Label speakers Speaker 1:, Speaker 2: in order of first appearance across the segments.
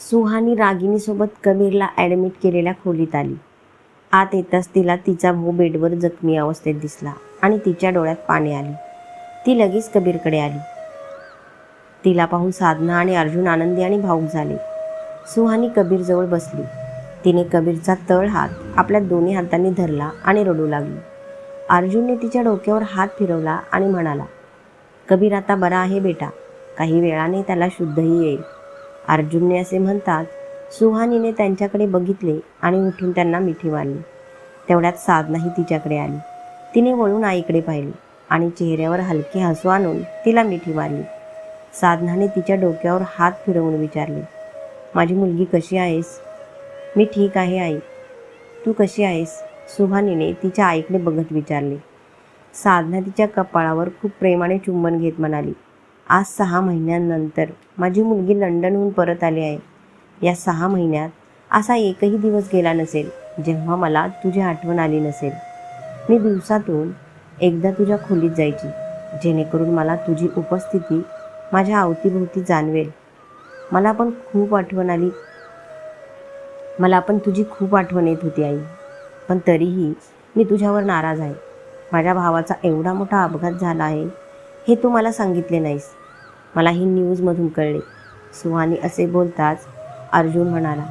Speaker 1: Suhani रागिनीसोबत कबीरला admit केलेल्या खोलीत आली. आत येताच तिला तिचा भाऊ बेडवर जखमी अवस्थेत दिसला आणि तिच्या डोळ्यात पाणी आले. ती लगेच कबीरकडे आली. तिला पाहून साधना आणि अर्जुन आनंदी आणि भाऊक झाले. सुहानी कबीरजवळ बसली. तिने कबीरचा तळ हात आपल्या दोन्ही हातांनी धरला आणि रडू लागली. अर्जुनने तिच्या डोक्यावर हात फिरवला आणि म्हणाला कबीर आता बरा आहे बेटा. काही वेळाने त्याला शुद्धही येईल. अर्जुनने असे म्हणतात सुहानीने त्यांच्याकडे बघितले आणि उठून त्यांना मिठी मारली. तेवढ्यात साधनाही तिच्याकडे आली. तिने वळून आईकडे पाहिले आणि चेहऱ्यावर हलके हसू आणून तिला मिठी मारली. साधनाने तिच्या डोक्यावर हात फिरवून विचारले माझी मुलगी कशी आहेस? मी ठीक आहे आई. तू कशी आहेस? सुहानीने तिच्या आईकडे बघत विचारले. साधना तिच्या कपाळावर खूप प्रेमाने चुंबन घेत म्हणाली आज सहा महिन्यांनंतर माझी मुलगी लंडनहून परत आली आहे. या सहा महिन्यात असा एकही दिवस गेला नसेल जेव्हा मला तुझी आठवण आली नसेल. मी दिवसातून एकदा तुझ्या खोलीत जायची जेणेकरून मला तुझी उपस्थिती माझ्या अवतीभोवती जाणवेल. मला पण खूप आठवण आली. मला पण तुझी खूप आठवण येत होती आई. पण तरीही मी तुझ्यावर नाराज आहे. माझ्या भावाचा एवढा मोठा अपघात झाला आहे हे तू मला सांगितले नाहीस. मला ही न्यूजमधून कळले. सुहानी असे बोलताच अर्जुन म्हणाला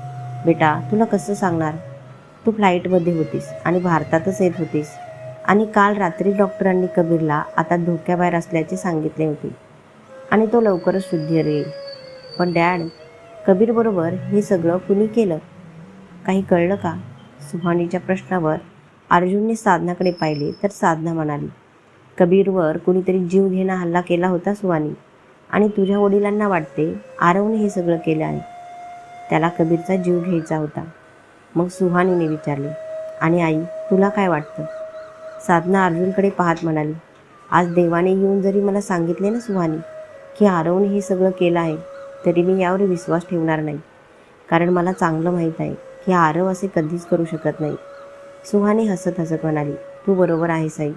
Speaker 1: बेटा तुला कसं सांगणार? तू फ्लाईटमध्ये होतीस आणि भारतातच येत होतीस. आणि काल रात्री डॉक्टरांनी कबीरला आता धोक्याबाहेर असल्याचे सांगितले होते. आणि तो लवकरच शुद्धीवर येईल. पण डॅड कबीरबरोबर हे सगळं कुणी केलं? काही कळलं का? सुहानीच्या प्रश्नावर अर्जुनने साधनाकडे पाहिले तर साधना म्हणाली कबीरवर कुणीतरी जीव घेणा हल्ला केला होता सुहानी आणि तुझ्या वडिलांना वाटते आरवने हे सगळं केलं आहे. त्याला कबीरचा जीव घ्यायचा होता. मग सुहानीने विचारले आणि आई तुला काय वाटतं? साधना अर्जुनकडे पाहत म्हणाली आज देवाने येऊन जरी मला सांगितले ना सुहानी की आरवने हे सगळं केलं आहे तरी मी यावर विश्वास ठेवणार नाही. कारण मला चांगलं माहीत आहे की आरव असे कधीच करू शकत नाही. सुहानी हसत हसत म्हणाली तू बरोबर आहेस आई.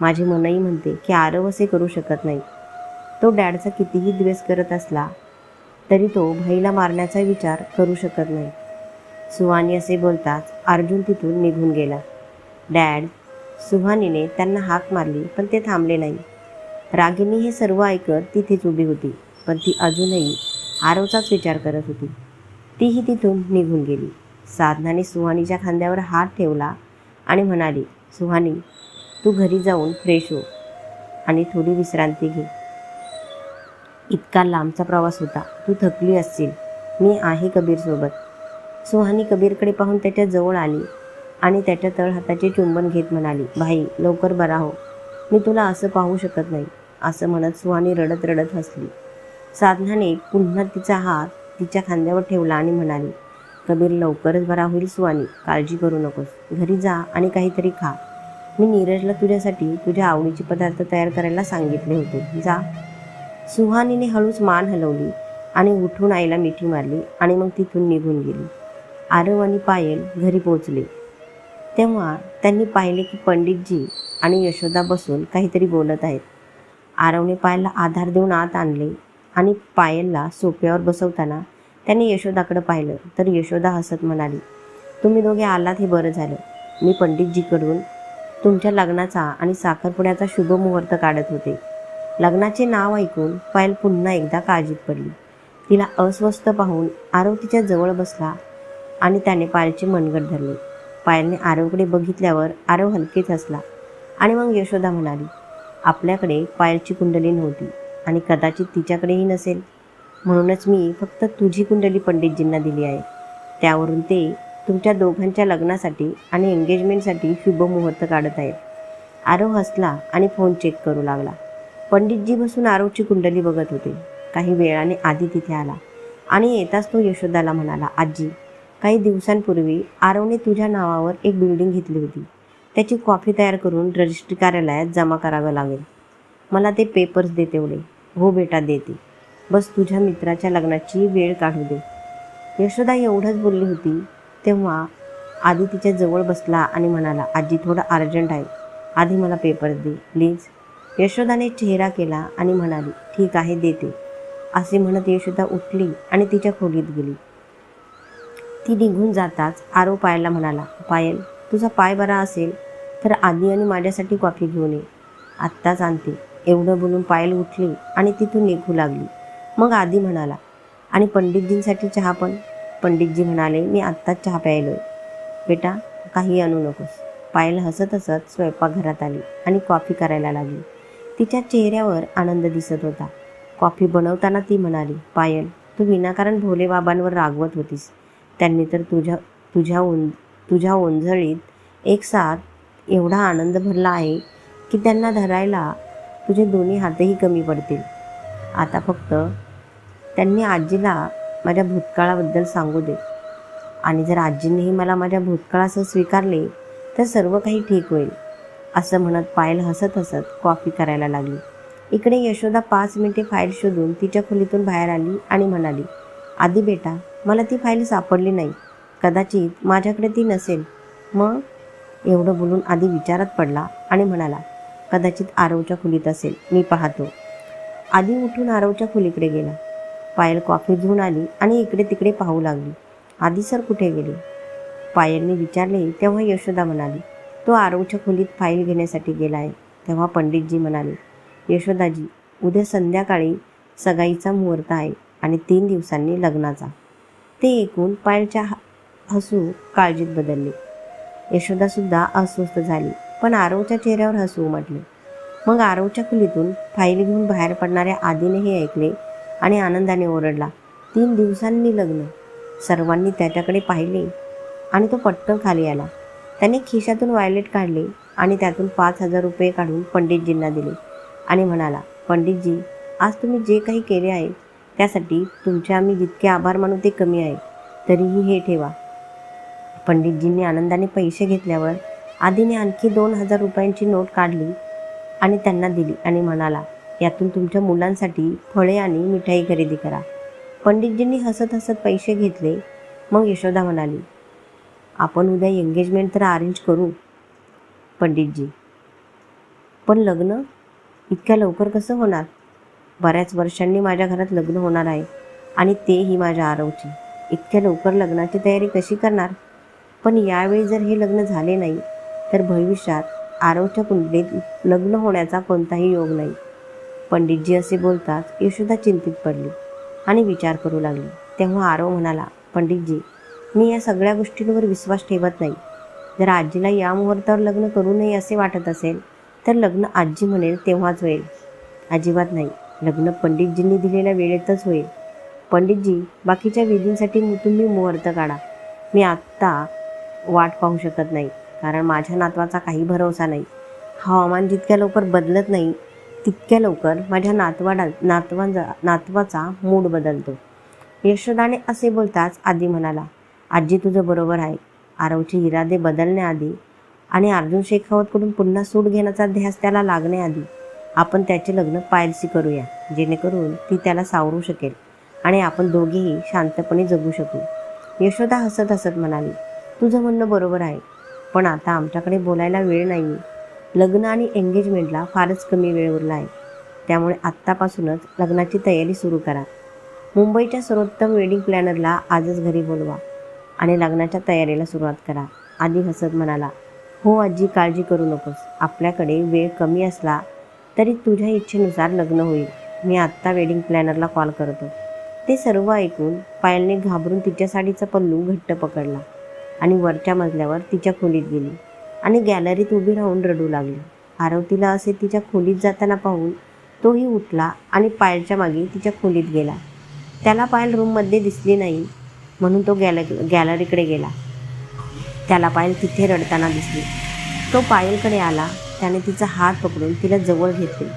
Speaker 1: माझे मनही म्हणते की आरव असे करू शकत नाही. तो डॅडचा कितीही द्वेष करत असला तरी तो भाईला मारण्याचा विचार करू शकत नाही. सुहानी असे बोलताच अर्जुन तिथून निघून गेला. डॅड सुहानीने त्यांना हाक मारली पण ते थांबले नाही. रागिनी हे सर्व ऐकत तिथेच उभी होती पण ती अजूनही आरवचाच विचार करत होती. तीही तिथून निघून गेली. साधनाने सुहानीच्या खांद्यावर हात ठेवला आणि म्हणाली सुहानी तू घरी जाऊन फ्रेश हो आणि थोडी विश्रांती घे. इतका लांबचा प्रवास होता. तू थकली असशील. मी आहे कबीरसोबत. सुहानी कबीरकडे पाहून त्याच्याजवळ आली आणि त्याच्या तळहाताचे चुंबन घेत म्हणाली भाई लवकर बरा हो. मी तुला असं पाहू शकत नाही असं म्हणत सुहानी रडत रडत हसली. साधनाने पुन्हा तिचा हात तिच्या खांद्यावर ठेवला आणि म्हणाली कबीर लवकरच बरा होईल सुहानी. काळजी करू नकोस. घरी जा आणि काहीतरी खा. मी नीरजला तुझ्यासाठी तुझ्या आवडीचे पदार्थ तयार करायला सांगितले होते. जा. सुहानीने हळूच मान हलवली आणि उठून आईला मिठी मारली आणि मग तिथून निघून गेली. आरव आणि पायल घरी पोचले तेव्हा त्यांनी पाहिले की पंडितजी आणि यशोदा बसून काहीतरी बोलत आहेत. आरवने पायलला आधार देऊन आत आणले आणि पायलला सोप्यावर बसवताना त्याने यशोदाकडे पाहिलं. तर यशोदा हसत म्हणाली तुम्ही दोघे आलात हे बरं झालं. मी पंडितजीकडून तुमच्या लग्नाचा आणि साखरपुड्याचा शुभ मुहूर्त काढत होते. लग्नाचे नाव ऐकून पायल पुन्हा एकदा काळजीत पडली. तिला अस्वस्थ पाहून आरव तिच्या जवळ बसला आणि त्याने पायलचे मनगट धरले. पायलने आरवकडे बघितल्यावर आरव हलकेच हसला आणि मग यशोदा म्हणाली आपल्याकडे पायलची कुंडली नव्हती आणि कदाचित तिच्याकडेही नसेल. म्हणूनच मी फक्त तुझी कुंडली पंडितजींना दिली आहे. त्यावरून ते तुमच्या दोघांच्या लग्नासाठी आणि एंगेजमेंटसाठी शुभ मुहूर्त काढत आहेत. आरव हसला आणि फोन चेक करू लागला. पंडितजी बसून आरवची कुंडली बघत होते. काही वेळाने आधी तिथे आला आणि येताच तो यशोदाला म्हणाला आजी काही दिवसांपूर्वी आरवने तुझ्या नावावर एक बिल्डिंग घेतली होती. त्याची कॉफी तयार करून रजिस्ट्री कार्यालयात जमा करावं लागेल. मला ते पेपर्स दे तेवढे. हो बेटा देते. बस तुझ्या मित्राच्या लग्नाची वेळ काढू दे. यशोदा एवढंच बोलली होती. तेव्हा आधी तिच्या जवळ बसला आणि म्हणाला आजी थोडं अर्जंट आहे. आधी मला पेपर दे प्लीज. यशोदाने चेहरा केला आणि म्हणाली ठीक आहे देते. असे म्हणत यशोदा उठली आणि तिच्या खोलीत गेली. ती निघून जाताच आरो पायलला म्हणाला पायल तुझा पाय बरा असेल तर आधी आणि माझ्यासाठी कॉफी घेऊन ये. आत्ताच आणते. एवढं बोलून पायल उठली आणि तिथून निघू लागली. मग आधी म्हणाला आणि पंडितजींसाठी चहा पण? पंडितजी म्हणाले मी आत्ताच चहा प्यायलो बेटा काही आणू नकोस. पायल हसत हसत स्वयंपाकघरात आली आणि कॉफी करायला लागली. तिच्या चेहऱ्यावर आनंद दिसत होता. कॉफी बनवताना ती म्हणाली पायल तू विनाकारण भोले बाबांवर रागवत होतीस. त्यांनी तर तुझ्या तुझ्या ओं तुझ्या ओंझळीत एक साथ एवढा आनंद भरला आहे की त्यांना धरायला तुझे दोन्ही हातही कमी पडतील. आता फक्त त्यांनी आजीला माझ्या भूतकाळाबद्दल सांगू दे. आणि जर आजींनीही मला माझ्या भूतकाळासह स्वीकारले तर सर्व काही ठीक होईल असं म्हणत पायल हसत हसत कॉफी करायला लागली. इकडे यशोदा पाच मिनिटे फाईल शोधून तिच्या खोलीतून बाहेर आली आणि म्हणाली आधी बेटा मला ती फाईल सापडली नाही. कदाचित माझ्याकडे ती नसेल. मग एवढं बोलून आधी विचारात पडला आणि म्हणाला कदाचित आरवच्या खोलीत असेल मी पाहतो. आधी उठून आरवच्या खोलीकडे गेला. पायल कॉफी घेऊन आली आणि इकडे तिकडे पाहू लागली. आधी सर कुठे गेले? पायलने विचारले तेव्हा यशोदा म्हणाली तो आरवच्या खोलीत फाईल घेण्यासाठी गेला आहे. तेव्हा पंडितजी म्हणाले यशोदाजी उद्या संध्याकाळी सगाईचा मुहूर्त आहे आणि तीन दिवसांनी लग्नाचा. ते ऐकून पायलच्या ह- हसू काळजीत बदलले. यशोदासुद्धा अस्वस्थ झाली पण आरवच्या चेहऱ्यावर हसू उमटले. मग आरवच्या खोलीतून फाईल घेऊन बाहेर पडणाऱ्या आधीने हे ऐकले आणि आनंदाने ओरडला. तीन दिवसांनी लग्न. सर्वांनी त्याच्याकडे पाहिले आणि तो पटकन खाली आला. त्याने खिशातून वायलेट काढले आणि त्यातून पाच हजार रुपये काढून पंडितजींना दिले आणि म्हणाला पंडितजी आज तुम्ही जे काही केले आहे त्यासाठी तुमचे आम्ही जितके आभार मानू ते कमी आहे. तरीही हे ठेवा. पंडितजींनी आनंदाने पैसे घेतल्यावर आधीने आणखी दोन हजार रुपयांची नोट काढली आणि त्यांना दिली आणि म्हणाला यातून तुमच्या मुलांसाठी फळे आणि मिठाई खरेदी करा. पंडितजींनी हसत हसत पैसे घेतले. मग यशोदा म्हणाली आपण उद्या एंगेजमेंट तर अरेंज करू. पंडितजी पण लग्न इतक्या लवकर कसं होणार? बऱ्याच वर्षांनी माझ्या घरात लग्न होणार आहे आणि तेही माझ्या आरवचे. इतक्या लवकर लग्नाची तयारी कशी करणार? पण यावेळी जर हे लग्न झाले नाही तर भविष्यात आरवच्या कुंडलीत लग्न होण्याचा कोणताही योग नाही. पंडितजी असे बोलताच यशोदा चिंतित पडली आणि विचार करू लागली. तेव्हा आरव म्हणाला पंडितजी मी या सगळ्या गोष्टींवर विश्वास ठेवत नाही. जर आजीला या मुहूर्तावर लग्न करू नये असे वाटत असेल तर लग्न आजी म्हणेल तेव्हाच होईल. अजिबात नाही. लग्न पंडितजींनी दिलेल्या वेळेतच होईल. पंडितजी बाकीच्या विधींसाठी तुम्ही मुहूर्त काढा. मी आत्ता वाट पाहू शकत नाही कारण माझ्या नातवाचा काही भरोसा नाही. हवामान जितक्या लवकर बदलत नाही तितक्या लवकर माझ्या नातवाडा नातवांचा नातवाचा मूड बदलतो. यशोदाने असे बोलताच आधी म्हणाला आजी तुझं बरोबर आहे. आरवचे इरादे बदलण्याआधी आणि अर्जुन शेखावतकडून पुन्हा सूट घेण्याचा ध्यास त्याला लागण्याआधी आपण त्याचे लग्न पायलसी करूया. जेणेकरून ती त्याला सावरू शकेल आणि आपण दोघेही शांतपणे जगू शकू. यशोदा हसत हसत म्हणाली तुझं म्हणणं बरोबर आहे. पण आता आमच्याकडे बोलायला वेळ नाही लग्न आणि एंगेजमेंटला फारच कमी वेळ उरला आहे. त्यामुळे आत्तापासूनच लग्नाची तयारी सुरू करा. मुंबईच्या सर्वोत्तम वेडिंग प्लॅनरला आजच घरी बोलवा आणि लग्नाच्या तयारीला सुरुवात करा. आधी हसत म्हणाला हो आजी काळजी करू नकोस. आपल्याकडे वेळ कमी असला तरी तुझ्या इच्छेनुसार लग्न होईल. मी आत्ता वेडिंग प्लॅनरला कॉल करतो. ते सर्व ऐकून पायलने घाबरून तिच्या साडीचा पल्लू घट्ट पकडला आणि वरच्या मजल्यावर तिच्या खोलीत गेली. आणि गॅलरीत उभी राहून रडू लागली. आरवतीला असे तिच्या खोलीत जाताना पाहून तोही उठला आणि पायलच्या मागे तिच्या खोलीत गेला. त्याला पायल रूममध्ये दिसली नाही म्हणून तो गॅल गॅलरीकडे गेला. त्याला पायल तिथे रडताना दिसली. तो पायलकडे आला. त्याने तिचा हात पकडून तिला जवळ घेतले.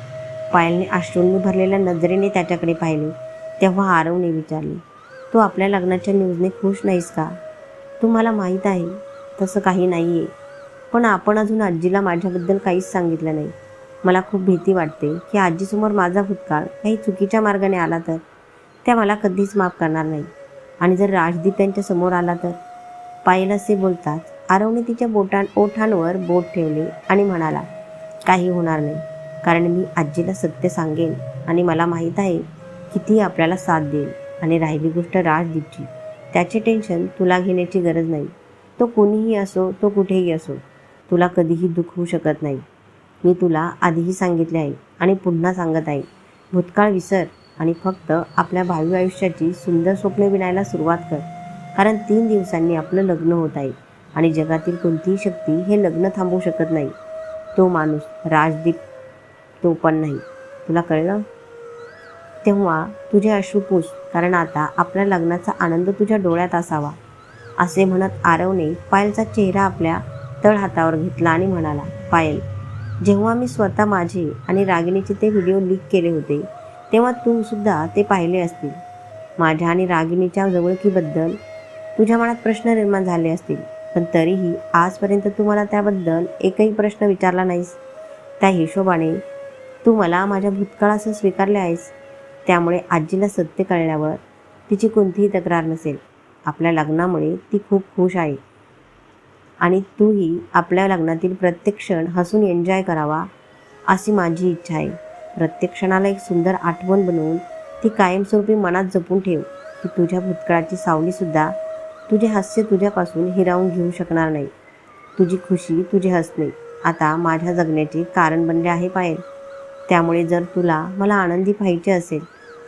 Speaker 1: पायलने अश्रूंनी भरलेल्या नजरेने त्याच्याकडे पाहिले. तेव्हा आरवने विचारले तू आपल्या लग्नाच्या न्यूजने खुश नाहीस का? तुम्हाला माहीत आहे तसं काही नाही आहे पण आपण अजून आजीला माझ्याबद्दल काहीच सांगितलं नाही. मला खूप भीती वाटते की आजीसमोर माझा भूतकाळ काही चुकीच्या मार्गाने आला तर? त्या मला कधीच माफ करणार नाही. आणि जर राजदीप त्यांच्यासमोर आला तर? पायल असे बोलताच आरवने तिच्या बोटां ओठांवर बोट ठेवले आणि म्हणाला काही होणार नाही कारण मी आजीला सत्य सांगेन आणि मला माहीत आहे की ती आपल्याला साथ देईल आणि राहिली गोष्ट राजदीपची. त्याचे टेन्शन तुला घेण्याची गरज नाही. तो कोणीही असो तो कुठेही असो तुला कधीही दुःख होऊ शकत नाही. मी तुला आधीही सांगितले आहे आणि पुन्हा सांगत आहे. भूतकाळ विसर आणि फक्त आपल्या भावी आयुष्याची सुंदर स्वप्ने विणायला सुरुवात कर. कारण तीन दिवसांनी आपलं लग्न होत आहे आणि जगातील कोणतीही शक्ती हे लग्न थांबवू शकत नाही. तो माणूस राजदीप तो पण नाही. तुला कळलं? तेव्हा तुझे अश्रू पुस कारण आता आपल्या लग्नाचा आनंद तुझ्या डोळ्यात असावा. असे म्हणत आरवने पायलचा चेहरा आपल्या तळ हातावर घेतला आणि म्हणाला पायल जेव्हा मी स्वतः माझे आणि रागिणीचे ते व्हिडिओ लीक केले होते तेव्हा तू सुद्धा ते पाहिले असतील. माझ्या आणि रागिणीच्या जवळकीबद्दल तुझ्या मनात प्रश्न निर्माण झाले असतील. पण तरीही आजपर्यंत तू मला त्याबद्दल एकही प्रश्न विचारला नाहीस. त्या हिशोबाने तू मला माझ्या भूतकाळासह स्वीकारले आहेस. त्यामुळे आजीला सत्य कळल्यावर तिची कोणतीही तक्रार नसेल. आपल्या लग्नामुळे ती खूप खुश आहे. आणि तूही आपल्या लग्नातील प्रत्येक क्षण हसून एन्जॉय करावा अशी माझी इच्छा आहे. प्रत्येक क्षणाला एक सुंदर आठवण बनवून ती कायमस्वरूपी मनात जपून ठेव की तुझ्या भूतकाळाची सावलीसुद्धा तुझे हास्य तुझ्यापासून हिरावून घेऊ शकणार नाही. तुझी खुशी तुझे हसणे आता माझ्या जगण्याचे कारण बनले आहे पायल. त्यामुळे जर तुला मला आनंदी पाहिजे असेल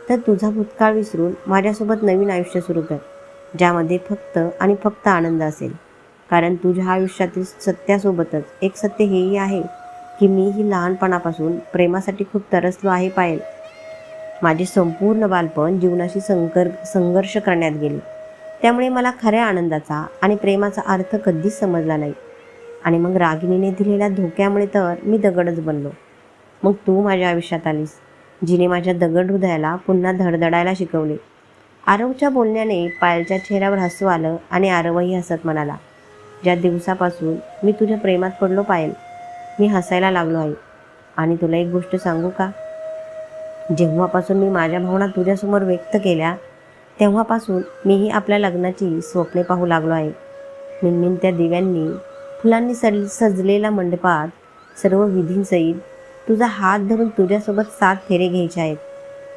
Speaker 1: तर तुझा भूतकाळ विसरून माझ्यासोबत नवीन आयुष्य सुरू कर ज्यामध्ये फक्त आणि फक्त आनंद असेल. कारण तुझ्या आयुष्यातील सत्यासोबतच एक सत्य हेही आहे की मी ही लहानपणापासून प्रेमासाठी खूप तरसलो आहे पायल. माझे संपूर्ण बालपण जीवनाशी संकर संघर्ष करण्यात गेले. त्यामुळे मला खऱ्या आनंदाचा आणि प्रेमाचा अर्थ कधीच समजला नाही. आणि मग रागिणीने दिलेल्या धोक्यामुळे तर मी दगडच बनलो. मग तू माझ्या आयुष्यात आलीस जिने माझ्या दगड हृदयाला पुन्हा धडधडायला शिकवले. आरवच्या बोलण्याने पायलच्या चेहऱ्यावर हसू आलं आणि आरवही हसत म्हणाला ज्या दिवसापासून मी तुझ्या प्रेमात पडलो पायल मी हसायला लागलो आहे आणि तुला एक गोष्ट सांगू का? जेव्हापासून मी माझ्या भावना तुझ्यासमोर व्यक्त केल्या तेव्हापासून मीही आपल्या लग्नाची स्वप्ने पाहू लागलो आहे. मिनमिनत्या दिव्यांनी फुलांनी सज सजलेल्या मंडपात सर्व विधींसहित तुझा हात धरून तुझ्यासोबत सात फेरे घ्यायचे आहेत.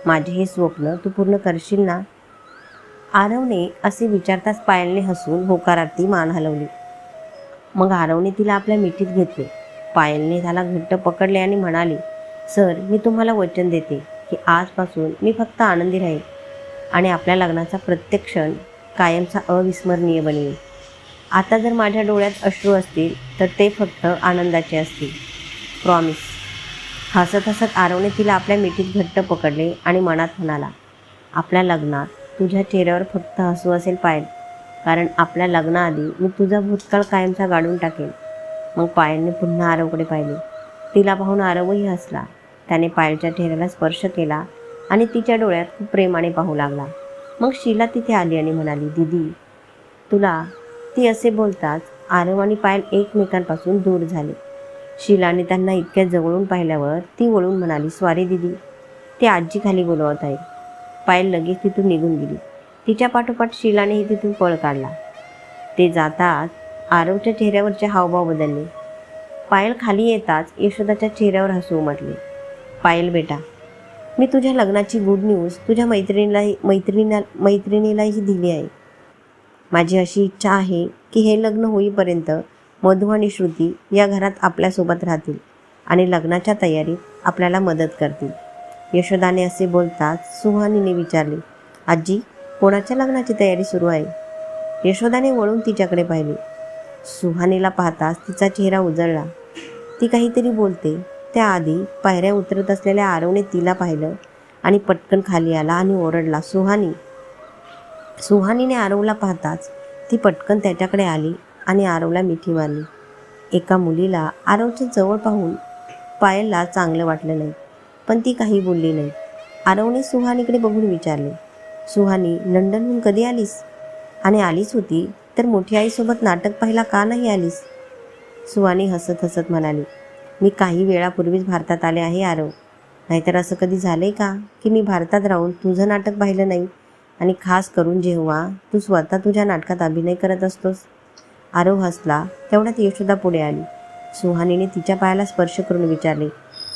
Speaker 1: माझे हे स्वप्न तू पूर्ण करशील ना? आरवने असे विचारताच पायलने हसून होकारार्थी मान हलवली. मग आरवने तिला आपल्या मिठीत घेतले. पायलने त्याला घट्ट पकडले आणि म्हणाली सर मी तुम्हाला वचन देते की आजपासून मी फक्त आनंदी राहील आणि आपल्या लग्नाचा प्रत्येक क्षण कायमचा अविस्मरणीय बनेल आता जर माझ्या डोळ्यात अश्रू असतील तर ते फक्त आनंदाचे असतील. प्रॉमिस हसत हसत आरवने तिला आपल्या मिठीत घट्ट पकडले आणि मनात म्हणाला आपल्या लग्नात तुझ्या चेहऱ्यावर फक्त हसू असेल पायल. कारण आपल्या लग्नाआधी मी तुझा भूतकाळ कायमचा गाडून टाकेन. मग पायलने पुन्हा आरवकडे पाहिले. तिला पाहून आरवही हसला. त्याने पायलच्या ठेऱ्याला स्पर्श केला आणि तिच्या डोळ्यात खूप प्रेमाने पाहू लागला. मग शीला तिथे आली आणि म्हणाली दीदी तुला ती असे बोलताच आरव आणि पायल एकमेकांपासून दूर झाले. शीलाने त्यांना इतक्या जवळून पाहिल्यावर ती वळून म्हणाली स्वारी दिदी ती आजी खाली बोलवत आहे पायल लगेच तिथून निघून गेली. तिच्या पाठोपाठ शीलानेही तिथून पळ काढला. ते जाताच आरवच्या चेहऱ्यावरचे हावभाव बदलले. पायल खाली येताच यशोदाच्या चेहऱ्यावर हसू उमटले. पायल बेटा मी तुझ्या लग्नाची गुड न्यूज तुझ्या मैत्रिणीलाही मैत्रिणीला मैत्रिणीलाही दिली आहे. माझी अशी इच्छा आहे की हे लग्न होईपर्यंत मधु आणि श्रुती या घरात आपल्यासोबत राहतील आणि लग्नाच्या तयारीत आपल्याला मदत करतील. यशोदाने असे बोलताच सुहानीने विचारले आजी कोणाच्या लग्नाची तयारी सुरू आहे? यशोदाने वळून तिच्याकडे पाहिले. सुहानीला पाहताच तिचा चेहरा उजळला. ती काहीतरी बोलते. त्याआधी पायऱ्या उतरत असलेल्या आरवने तिला पाहिलं आणि पटकन खाली आला आणि ओरडला सुहानी. सुहानीने आरवला पाहताच ती पटकन त्याच्याकडे आली आणि आरवला मिठी मारली. एका मुलीला आरवच्या जवळ पाहून पायलला चांगलं वाटलं नाही पण ती काही बोलली नाही. आरवने सुहानीकडे बघून विचारले सुहानी लंडनहून कधी आलीस? आणि आलीच होती तर मोठी आईसोबत नाटक पाहायला का नाही आलीस? सुहानी हसत हसत म्हणाली मी काही वेळापूर्वीच भारतात आले आहे आरव. नाहीतर असं कधी झालंय का की मी भारतात राहून तुझं नाटक पाहिलं नाही? आणि खास करून जेव्हा तू स्वतः तुझ्या नाटकात अभिनय करत असतोस. आरव हसला तेवढ्यात यशोदा पुढे आली. सुहानीने तिच्या पायाला स्पर्श करून विचारले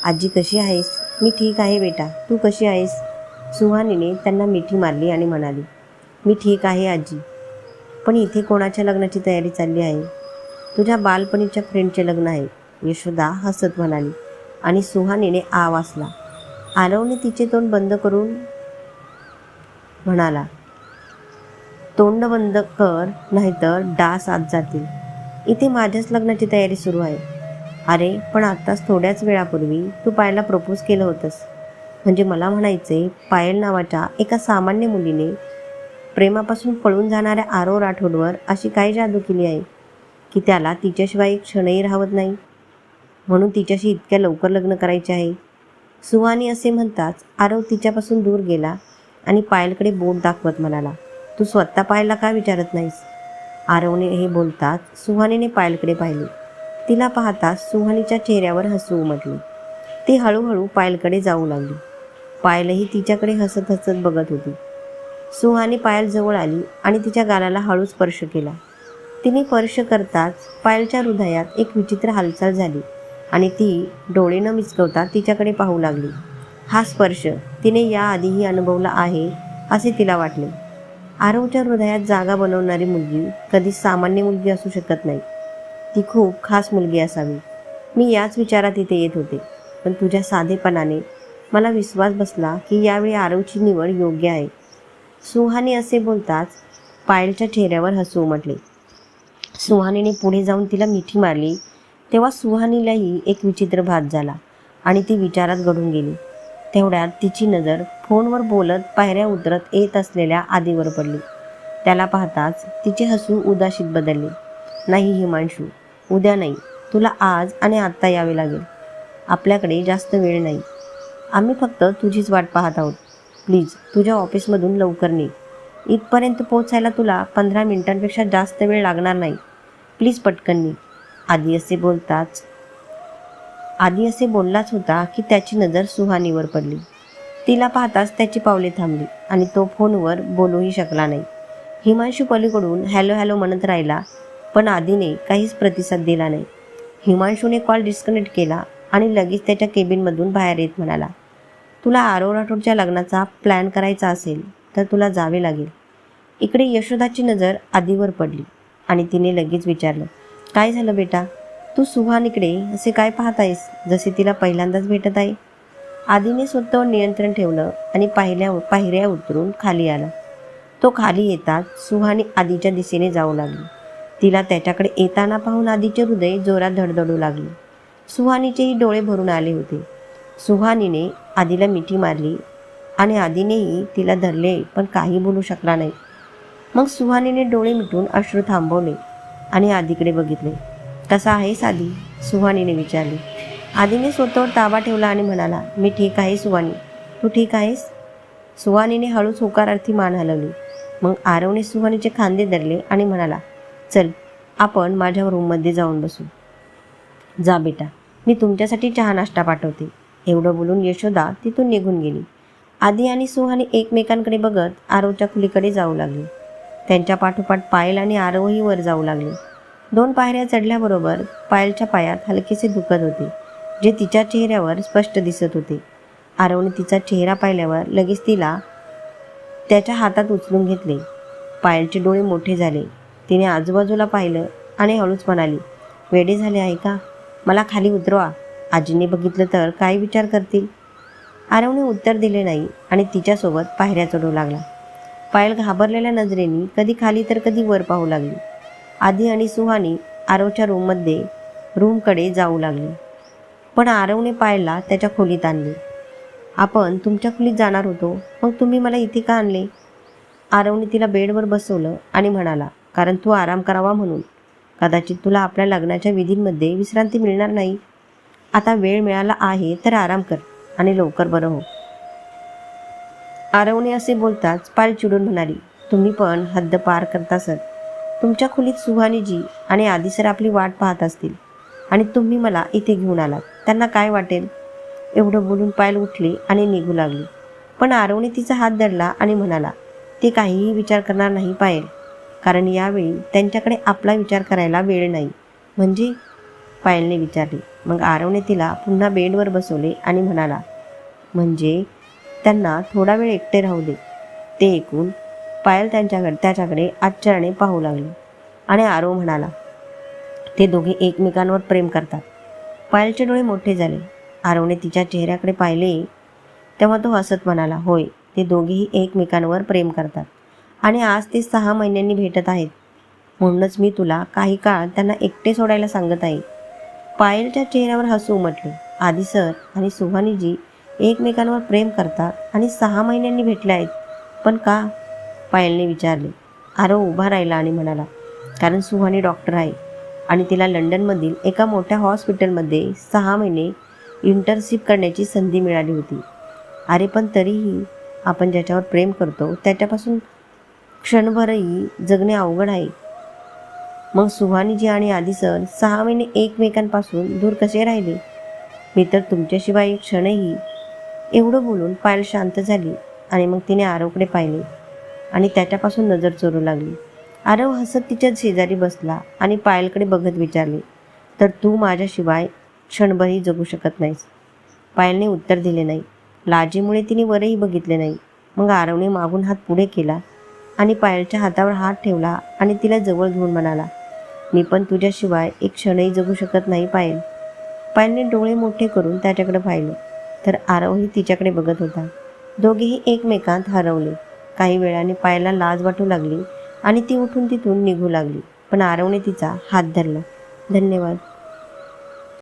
Speaker 1: आजी कशी आहेस? मी ठीक आहे बेटा. तू कशी आहेस? सुहानीने त्यांना मिठी मारली आणि म्हणाली मी ठीक आहे आजी. पण इथे कोणाच्या लग्नाची तयारी चालली आहे? तुझ्या बालपणीच्या फ्रेंडचे लग्न आहे. यशोदा हसत म्हणाली आणि सुहानीने आ आरवने तिचे तोंड बंद करून म्हणाला तोंड बंद कर नाहीतर डास आत जातील. इथे माझ्याच लग्नाची तयारी सुरू आहे. अरे पण आत्ताच थोड्याच वेळापूर्वी तू पायला प्रपोज केलं होतंस. म्हणजे मला म्हणायचे पायल नावाच्या एका सामान्य मुलीने प्रेमापासून पळून जाणाऱ्या आरो राठोडवर अशी काय जादू केली आहे की त्याला तिच्याशिवाय एक क्षणही राहत नाही? म्हणून तिच्याशी इतक्या लवकर लग्न करायचे आहे. सुहानी असे म्हणताच आरव तिच्यापासून दूर गेला आणि पायलकडे बोट दाखवत म्हणाला तू स्वतः पायलला का विचारत नाहीस? आरवने हे बोलताच सुहानीने पायलकडे पाहिले. तिला पाहताच सुहानीच्या चेहऱ्यावर हसू उमटले. ती हळूहळू पायलकडे जाऊ लागली. पायलही तिच्याकडे हसत हसत बघत होती. सुहाने पायल जवळ आली आणि तिच्या गालाला हळू स्पर्श केला. तिने स्पर्श करताच पायलच्या हृदयात एक विचित्र हालचाल झाली आणि ती डोळे न मिचकवता तिच्याकडे पाहू लागली. हा स्पर्श तिने याआधीही अनुभवला आहे असे तिला वाटले. आरवच्या हृदयात जागा बनवणारी मुलगी कधी सामान्य मुलगी असू शकत नाही. ती खूप खास मुलगी असावी. मी याच विचारात इथे येत होते. पण तुझ्या साधेपणाने मला विश्वास बसला की यावेळी आरवची निवड योग्य आहे. सुहानी असे बोलताच पायलच्या चेहऱ्यावर हसू उमटले. सुहानीने पुढे जाऊन तिला मिठी मारली. तेव्हा सुहानीलाही एक विचित्र भात झाला आणि ती विचारात घडून गेली. तेवढ्यात तिची नजर फोनवर बोलत पायऱ्या उतरत येत असलेल्या आधीवर पडली. त्याला पाहताच तिचे हसू उदाशीत बदलले. नाही हिमांशू उद्या नाही. तुला आज आणि आत्ता यावे लागेल. आपल्याकडे जास्त वेळ नाही. आम्ही फक्त तुझीच वाट पाहत आहोत. प्लीज तुझ्या ऑफिसमधून लवकर ने इथपर्यंत पोचायला तुला पंधरा मिनिटांपेक्षा जास्त वेळ लागणार नाही. प्लीज पटकननी आधी असे बोलताच आधी असे बोललाच होता की त्याची नजर सुहानीवर पडली. तिला पाहताच त्याची पावले थांबली आणि तो फोनवर बोलूही शकला नाही. हिमांशू पलीकडून हॅलो हॅलो म्हणत राहिला पण आधीने काहीच प्रतिसाद दिला नाही. हिमांशूने कॉल डिस्कनेक्ट केला आणि लगेच त्याच्या केबिनमधून बाहेर येत म्हणाला तुला आरो राठोडच्या लग्नाचा प्लॅन करायचा असेल तर तुला जावे लागेल. इकडे यशोदाची नजर आधीवर पडली आणि तिने लगेच विचारलं काय झालं बेटा? तू सुहानीकडे असे काय पाहत आहेस जसे तिला पहिल्यांदाच भेटत आहे? आधीने स्वतःवर नियंत्रण ठेवलं आणि पाहिल्या पायऱ्या उतरून खाली आला. तो खाली येताच सुहानी आधीच्या दिशेने जाऊ लागली. तिला त्याच्याकडे येताना पाहून आधीचे हृदय जोरात धडधडू लागले. सुहानीचेही डोळे भरून आले होते. सुहानीने आधीला मिठी मारली आणि आधीनेही तिला धरले पण काही बोलू शकला नाही. मग सुहानीने डोळे मिटून अश्रू थांबवले आणि आधीकडे बघितले. कसा आहेस आधी सुहानीने विचारले. आधीने स्वतःवर ताबा ठेवला आणि म्हणाला मी ठीक आहे सुहानी. तू ठीक आहेस? सुहानीने हळूच होकारार्थी मान हलवली. मग आरवने सुहानीचे खांदे धरले आणि म्हणाला चल आपण माझ्या रूममध्ये जाऊन बसू. जा बेटा मी तुमच्यासाठी चहा नाश्ता पाठवते. एवढं बोलून यशोदा तिथून निघून गेली. आधी आणि सुहानी एकमेकांकडे बघत आरवच्या खुलीकडे जाऊ लागले. त्यांच्या पाठोपाठ पायल आणि आरवही वर जाऊ लागले. दोन पायऱ्या चढल्याबरोबर पायलच्या पायात हलकेसे दुखत होते जे तिच्या चेहऱ्यावर स्पष्ट दिसत होते. आरवने तिचा चेहरा पाहिल्यावर लगेच तिला त्याच्या हातात उचलून घेतले. पायलचे डोळे मोठे झाले. तिने आजूबाजूला पाहिलं आणि हळूच म्हणाली वेडे झाले आहे का? मला खाली उतरवा. आजीने बघितलं तर काय विचार करतील? आरवने उत्तर दिले नाही आणि तिच्यासोबत पायऱ्या चढू लागला. पायल घाबरलेल्या नजरेने कधी खाली तर कधी वर पाहू लागली. आधी आणि सुहानी आरवच्या रूममध्ये रूमकडे जाऊ लागली. पण आरवने पायलला त्याच्या खोलीत आणले. आपण तुमच्या खोलीत जाणार होतो. मग तुम्ही मला इथे का आणले? आरवने तिला बेडवर बसवलं आणि म्हणाला कारण तू आराम करावा म्हणून. कदाचित तुला आपल्या लग्नाच्या विधींमध्ये विश्रांती मिळणार नाही. आता वेळ मिळाला आहे तर आराम कर आणि लवकर बरं हो. आरवने असे बोलताच पाल चिडून म्हणाली तुम्ही पण हद्द पार करता सर. तुमच्या खोलीत सुहानीजी आणि आधी सर आपली वाट पाहत असतील आणि तुम्ही मला इथे घेऊन आलात. त्यांना काय वाटेल? एवढं बोलून पायल उठली आणि निघू लागली. पण आरवने तिचा हात धरला आणि म्हणाला ते काहीही विचार करणार नाही पायल कारण यावेळी त्यांच्याकडे आपला विचार करायला वेळ नाही. म्हणजे पायलने विचारले. मग आरवने तिला पुन्हा बेडवर बसवले आणि म्हणाला म्हणजे त्यांना थोडा वेळ एकटे राहू दे. ते ऐकून पायल त्यांच्याकडे त्याच्याकडे आश्चर्याने पाहू लागली. आणि आरो म्हणाला ते दोघे एकमेकांवर प्रेम करतात. पायलचे डोळे मोठे झाले. आरवने तिच्या चेहऱ्याकडे पाहिले तेव्हा तो हसत म्हणाला होय ते दोघेही एकमेकांवर प्रेम करतात. आणि आज ते सहा महिन्यांनी भेटत आहेत. म्हणूनच मी तुला काही काळ त्यांना एकटे सोडायला सांगत आहे. पायलच्या चेहऱ्यावर हसू उमटले. आधी सर आणि सुहानीजी एकमेकांवर प्रेम करतात आणि सहा महिन्यांनी भेटले आहेत. पण का? पायलने विचारले. आरव उभा राहिला आणि म्हणाला कारण सुहानी डॉक्टर आहे आणि तिला लंडनमधील एका मोठ्या हॉस्पिटलमध्ये सहा महिने इंटर्नशिप करण्याची संधी मिळाली होती. अरे पण तरीही आपण ज्याच्यावर प्रेम करतो त्याच्यापासून क्षणभरही जगणे अवघड आहे. मग सुहानीजी आणि आधी सर सहा महिने एकमेकांपासून दूर कसे राहिले? मी तर तुमच्याशिवाय एक क्षणही एवढं बोलून पायल शांत झाली आणि मग तिने आरवकडे पाहिले आणि त्याच्यापासून नजर चोरू लागली. आरव हसत तिच्या शेजारी बसला आणि पायलकडे बघत विचारले तर तू माझ्याशिवाय क्षणभरही जगू शकत नाहीस. पायलने उत्तर दिले नाही. लाजेमुळे तिने वरही बघितले नाही. मग आरवने मागून हात पुढे केला आणि पायलच्या हातावर हात ठेवला आणि तिला जवळ घेऊन म्हणाला मी पण तुझ्याशिवाय एक क्षणही जगू शकत नाही पायल. पायलने डोळे मोठे करून त्याच्याकडे पाहिलं. तर आरवही तिच्याकडे बघत होता. दोघेही एकमेकांत हरवले. काही वेळाने पायला लाज वाटू लागली आणि ती उठून तिथून निघू लागली. पण आरवने तिचा हात धरला. धन्यवाद.